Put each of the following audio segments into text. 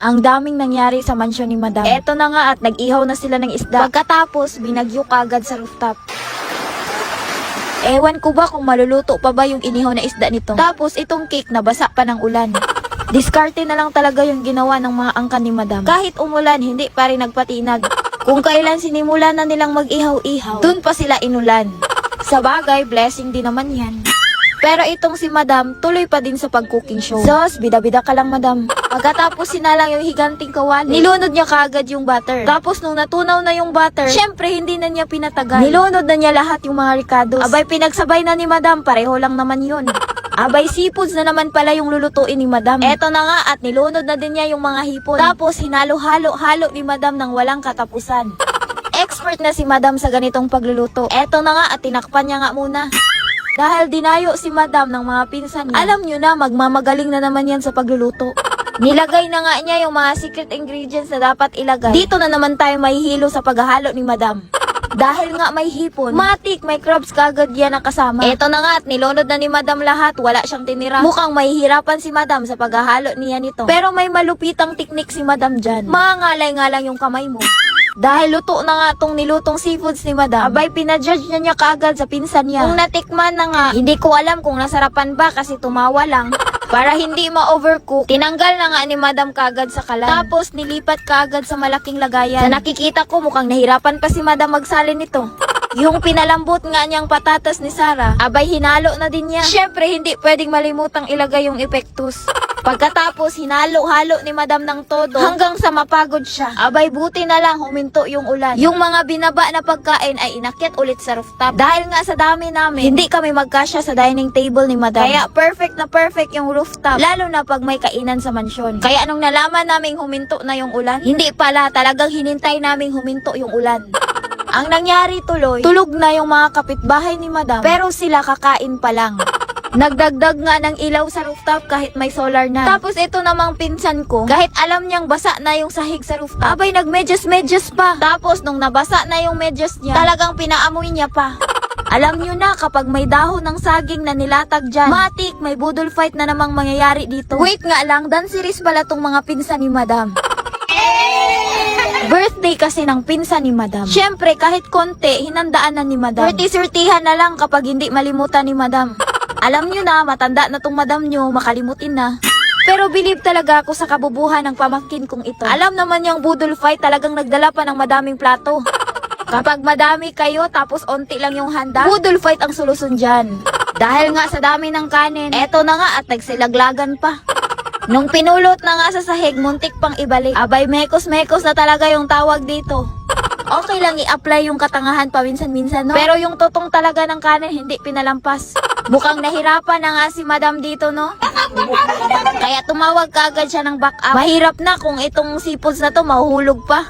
Ang daming nangyari sa mansyon ni Madam. Eto na nga at nag-ihaw na sila ng isda. Pagkatapos, binagyo kagad sa rooftop. Ewan ko ba kung maluluto pa ba yung inihaw na isda nito. Tapos itong cake nabasa pa ng ulan. Diskarte na lang talaga yung ginawa ng mga angkan ni Madam. Kahit umulan, hindi pa rin nagpatinag. Kung kailan sinimula na nilang mag-ihaw-ihaw, dun pa sila inulan. Sa bagay, blessing din naman yan. Pero itong si Madam, tuloy pa din sa pag-cooking show. Sos, bida-bida ka lang, Madam. Pagkatapos sinalang yung higanting kawali, nilunod niya kaagad yung butter. Tapos nung natunaw na yung butter, syempre hindi na niya pinatagal. Nilunod na niya lahat yung mga ricados. Abay, pinagsabay na ni Madam, pareho lang naman yun. Abay, seafoods na naman pala yung lulutuin ni Madam. Eto na nga at nilunod na din niya yung mga hipon. Tapos hinalo-halo-halo ni Madam ng walang katapusan. Expert na si Madam sa ganitong pagluluto. Eto na nga at tinakpan niya nga muna. Dahil dinayo si Madam ng mga pinsan niya. Alam nyo na, magmamagaling na naman yan sa pagluluto. Nilagay na nga niya yung mga secret ingredients na dapat ilagay. Dito na naman tayo mahihilo sa paghahalo ni Madam. Dahil nga may hipon, matik, may crabs kagad yan ang kasama. Eto na nga at nilunod na ni Madam lahat, wala siyang tinira. Mukhang mahihirapan si Madam sa paghahalo niya nito. Pero may malupitang teknik si Madam dyan. Mangalay nga lang yung kamay mo. Dahil luto na nga tong nilutong seafoods ni Madam, abay pinajudge na niya kaagad sa pinsan niya. Kung natikman na nga, hindi ko alam kung nasarapan ba kasi tumawa lang. Para hindi ma-overcook, tinanggal na nga ni Madam kaagad sa kalan. Tapos nilipat kaagad sa malaking lagayan. Sa nakikita ko mukhang nahirapan pa si Madam magsalin nito. Yung pinalambot nga niyang patatas ni Sarah, abay hinalo na din niya. Siyempre, hindi pwedeng malimutang ilagay yung epektus. Pagkatapos, hinalo-halo ni Madam ng todo hanggang sa mapagod siya. Abay, buti na lang huminto yung ulan. Yung mga binaba na pagkain ay inakyat ulit sa rooftop. Dahil nga sa dami namin, hindi kami magkasya sa dining table ni Madam. Kaya perfect na perfect yung rooftop. Lalo na pag may kainan sa mansyon. Kaya nung nalaman naming huminto na yung ulan, hindi pala talagang hinintay naming huminto yung ulan. Ang nangyari tuloy, tulog na yung mga kapitbahay ni Madam, pero sila kakain pa lang. Nagdagdag nga ng ilaw sa rooftop kahit may solar na. Tapos ito namang pinsan ko, kahit alam niyang basa na yung sahig sa rooftop, abay nagmedyas-medyas pa. Tapos nung nabasa na yung medyas niya, talagang pinaamoy niya pa. Alam niyo na kapag may dahon ng saging na nilatag dyan, matik may budol fight na namang mangyayari dito. Wait nga lang, dan series pala tong mga pinsan ni Madam. Birthday kasi ng pinsan ni Madam. Siyempre, kahit konti, hinandaan na ni Madam. Surti-surtihan na lang kapag hindi malimutan ni Madam. Alam nyo na, matanda na tong Madam nyo, makalimutin na. Pero believe talaga ako sa kabubuhan ng pamangkin kong ito. Alam naman yung budol fight talagang nagdala pa ng madaming plato. Kapag madami kayo tapos onti lang yung handa, budol fight ang solusyon dyan. Dahil nga sa dami ng kanin, eto na nga at nagsilaglagan pa. Nung pinulot na nga sa sahig, muntik pang ibalik. Abay, mekos-mekos na talaga yung tawag dito. Okay lang i-apply yung katangahan paminsan-minsan, no? Pero yung totong talaga ng kanin, hindi pinalampas. Mukhang nahirapan na nga si madam dito, no? Kaya tumawag kaagad siya ng backup. Mahirap na kung itong seafoods na to mahuhulog pa.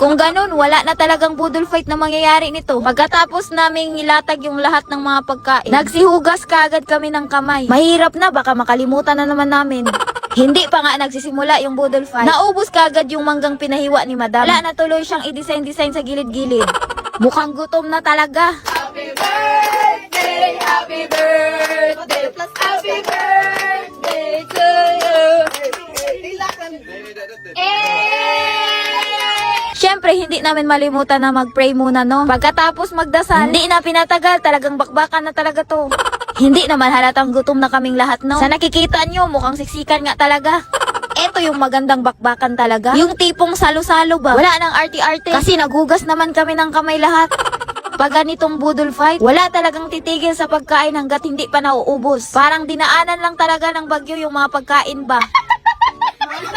Kung ganun, wala na talagang budol fight na mangyayari nito. Pagkatapos naming ilatag yung lahat ng mga pagkain, nagsihugas kaagad kami ng kamay. Mahirap na, baka makalimutan na naman namin. Hindi pa nga nagsisimula yung budol fight. Naubos kaagad yung manggang pinahiwa ni madam. Wala na tuloy siyang i-design-design sa gilid-gilid. Mukhang gutom na talaga. Happy birthday, happy birthday, happy birthday to you. Siyempre, hindi namin malimutan na mag-pray muna, no? Pagkatapos magdasal, hindi na pinatagal, talagang bakbakan na talaga to. Hindi naman halatang gutom na kaming lahat, no? Sa nakikita nyo, mukhang siksikan nga talaga. Ito yung magandang bakbakan talaga. Yung tipong salo-salo ba? Wala nang arty-arty. Kasi nagugas naman kami ng kamay lahat. Pag ganitong budol fight, wala talagang titigil sa pagkain hanggat hindi pa nauubos. Parang dinaanan lang talaga ng bagyo yung mga pagkain ba.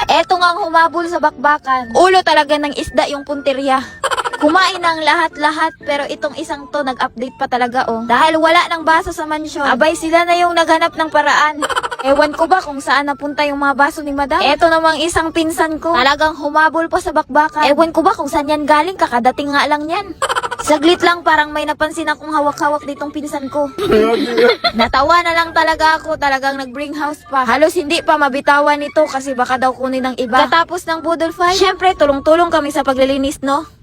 Eto nga humabol sa bakbakan. Ulo talaga ng isda yung punteriya. Kumain ng lahat-lahat pero itong isang to nag-update pa talaga oh. Dahil wala ng baso sa mansyon. Abay sila na yung naghanap ng paraan. Ewan ko ba kung saan napunta yung mga baso ni madam? Eto namang isang pinsan ko. Talagang humabol pa sa bakbakan. Ewan ko ba kung saan yan galing? Kakadating nga lang yan. Saglit lang parang may napansin akong hawak-hawak ditong pinsan ko. Natawa na lang talaga ako, talagang nag-bring house pa. Halos hindi pa mabitawan ito kasi baka daw kunin ng iba. Katapos ng budol fight, syempre tulong-tulong kami sa paglilinis, no?